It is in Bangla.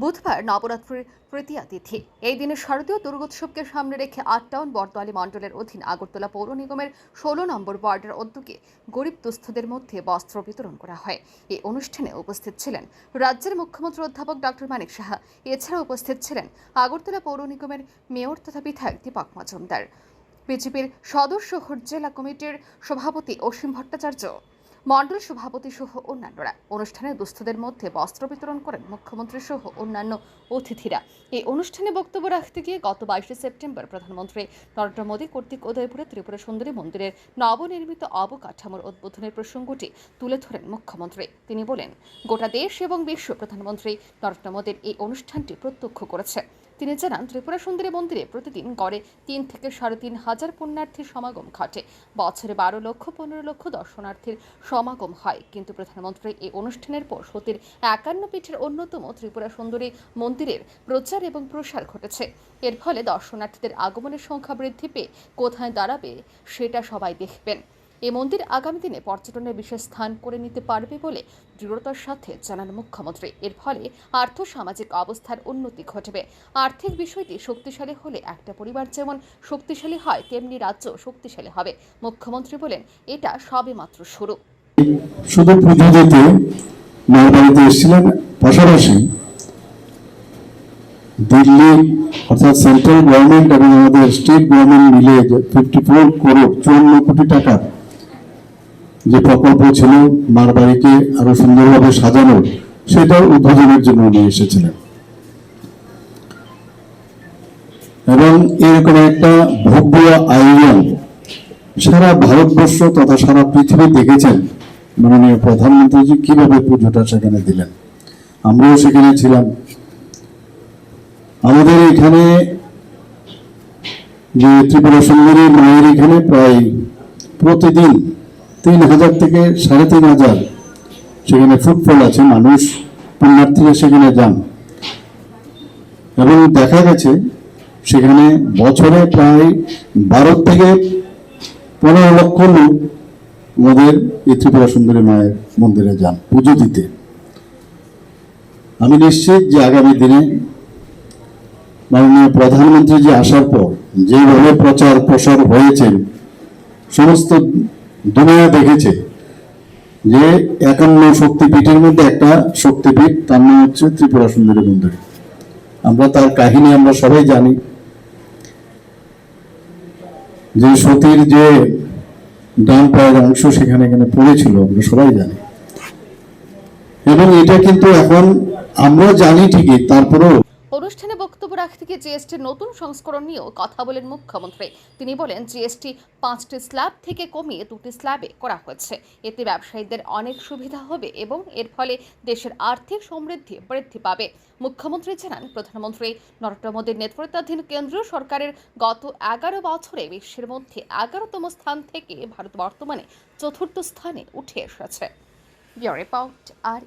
বুধবার নবরাত্রির তৃতীয়া তিথি এই দিনে শারদীয় দুর্গোৎসবকে সামনে রেখে আটটাউন বর্তমালী মণ্ডলের অধীন আগরতলা পৌর নিগমের ষোলো নম্বর ওয়ার্ডের উদ্যোগে গরিব দুস্থদের মধ্যে বস্ত্র বিতরণ করা হয়। এই অনুষ্ঠানে উপস্থিত ছিলেন রাজ্যের মুখ্যমন্ত্রী অধ্যাপক ডক্টর মানিক সাহা। এছাড়া উপস্থিত ছিলেন আগরতলা পৌর নিগমের মেয়র তথা বিধায়ক দীপক মজুমদার। বিজেপির সদস্য জেলা কমিটির সভাপতি অসীম ভট্টাচার্য। মণ্ডল সভাপতি সহ অন্যান্যরা। অনুষ্ঠানে দুস্থদের মধ্যে বস্ত্র বিতরণ করেন মুখ্যমন্ত্রী সহ অন্যান্য অতিথিরা। এই অনুষ্ঠানে বক্তব্য রাখতে গিয়ে গত বাইশে সেপ্টেম্বর প্রধানমন্ত্রী নরেন্দ্র মোদী কর্তৃক উদয়পুরে ত্রিপুরা সুন্দরী মন্দিরের নবনির্মিত অবকাঠামোর উদ্বোধনের প্রসঙ্গটি তুলে ধরেন মুখ্যমন্ত্রী। তিনি বলেন, গোটা দেশ এবং বিশ্ব প্রধানমন্ত্রী নরেন্দ্র মোদীর এই অনুষ্ঠানটি প্রত্যক্ষ করেছে। তিনি জানান, ত্রিপুরা সুন্দরী মন্দিরে প্রতিদিন গড়ে তিন থেকে সাড়ে তিন হাজার পুণ্যার্থীর সমাগম ঘটে। বছরে বারো লক্ষ, পনেরো লক্ষ দর্শনার্থীর সমাগম হয়। কিন্তু প্রধানমন্ত্রী এই অনুষ্ঠানের পর সতীর একান্ন পীঠের অন্যতম ত্রিপুরা সুন্দরী মন্দিরের প্রচার এবং প্রসার ঘটেছে। এর ফলে দর্শনার্থীদের আগমনের সংখ্যা বৃদ্ধি পেয়ে কোথায় দাঁড়াবে সেটা সবাই দেখবেন। এই মন্দির আগামী দিনে পর্যটনের বিশেষ স্থান করে নিতে পারবে বলে দৃঢ়তার সাথে জানান মুখ্যমন্ত্রী। এর ফলে আর্থ সামাজিক অবস্থার উন্নতি ঘটবে। আর্থিক বিষয়টি শক্তিশালী হলে একটা পরিবার যেমন শক্তিশালী হয়, তেমনি রাজ্য শক্তিশালী হবে। মুখ্যমন্ত্রী বলেন, এটা সবেমাত্র শুরু। শুধু পুজো দিতে মায়ের বাড়িতে এসেছিলেন, পাশাপাশি দিল্লি অর্থাৎ সেন্ট্রাল গভর্নমেন্ট এবং আমাদের স্টেট গভর্নমেন্ট মিলে ফিফটি ফোর কোটি টাকা যে প্রকল্প ছিল মার বাড়িকে আরও সুন্দরভাবে সাজানো সেটা উদ্বোধনের জন্য উনি এসেছিলেন। এবং এরকম একটা ভব্য আয়োজন সারা ভারতবর্ষ তথা সারা পৃথিবী দেখেছেন মাননীয় প্রধানমন্ত্রীজি কীভাবে পুজোটা সেখানে দিলেন। আমরাও সেখানে ছিলাম। আমাদের এখানে যে ত্রিপুরা সুন্দরী মায়ের এখানে প্রায় প্রতিদিন তিন হাজার থেকে সাড়ে তিন হাজার। সেখানে ফুটফল আছে, মানুষ পুণ্যার্থীরা সেখানে যান। এবং দেখা গেছে, সেখানে বছরে প্রায় বারো থেকে পনেরো লক্ষ লোক আমাদের এই ত্রিপুরা সুন্দরী মায়ের মন্দিরে যান, পুজো দিতে। আমি নিশ্চিত যে আগামী দিনে মাননীয় প্রধানমন্ত্রী যে আসার পর, যেভাবে প্রচার প্রসার হয়েছে সমস্ত দুনিয়া দেখেছে যে একান্ন শক্তিপীঠের মধ্যে একটা শক্তিপীঠ, তার নাম হচ্ছে ত্রিপুরা সুন্দরী মন্দির। আমরা তার কাহিনী আমরা সবাই জানি। যে সতীর যে ডান পায়ের অংশ সেখানে এখানে পড়েছিল, আমরা সবাই জানি। এবং এটা কিন্তু এখন আমরা জানি ঠিকই, তারপরেও অনুষ্ঠানে বক্তব্য রাখতে গিয়ে জিএসটির নতুন সংস্করণ নিয়েও কথা বলেন মুখ্যমন্ত্রী। তিনি বলেন জিএসটি পাঁচটি স্ল্যাব থেকে কমিয়ে দুটি স্ল্যাবে করা হয়েছে। এতে ব্যবসায়ীদের অনেক সুবিধা হবে এবং এর ফলে দেশের আর্থিক সমৃদ্ধি বৃদ্ধি পাবে। মুখ্যমন্ত্রী জানান, প্রধানমন্ত্রী নরেন্দ্র মোদীর নেতৃত্বাধীন কেন্দ্রীয় সরকারের গত এগারো বছরে বিশ্বের মধ্যে এগারোতম স্থান থেকে ভারত বর্তমানে চতুর্থ স্থানে উঠে এসেছে। রিপোর্ট, আর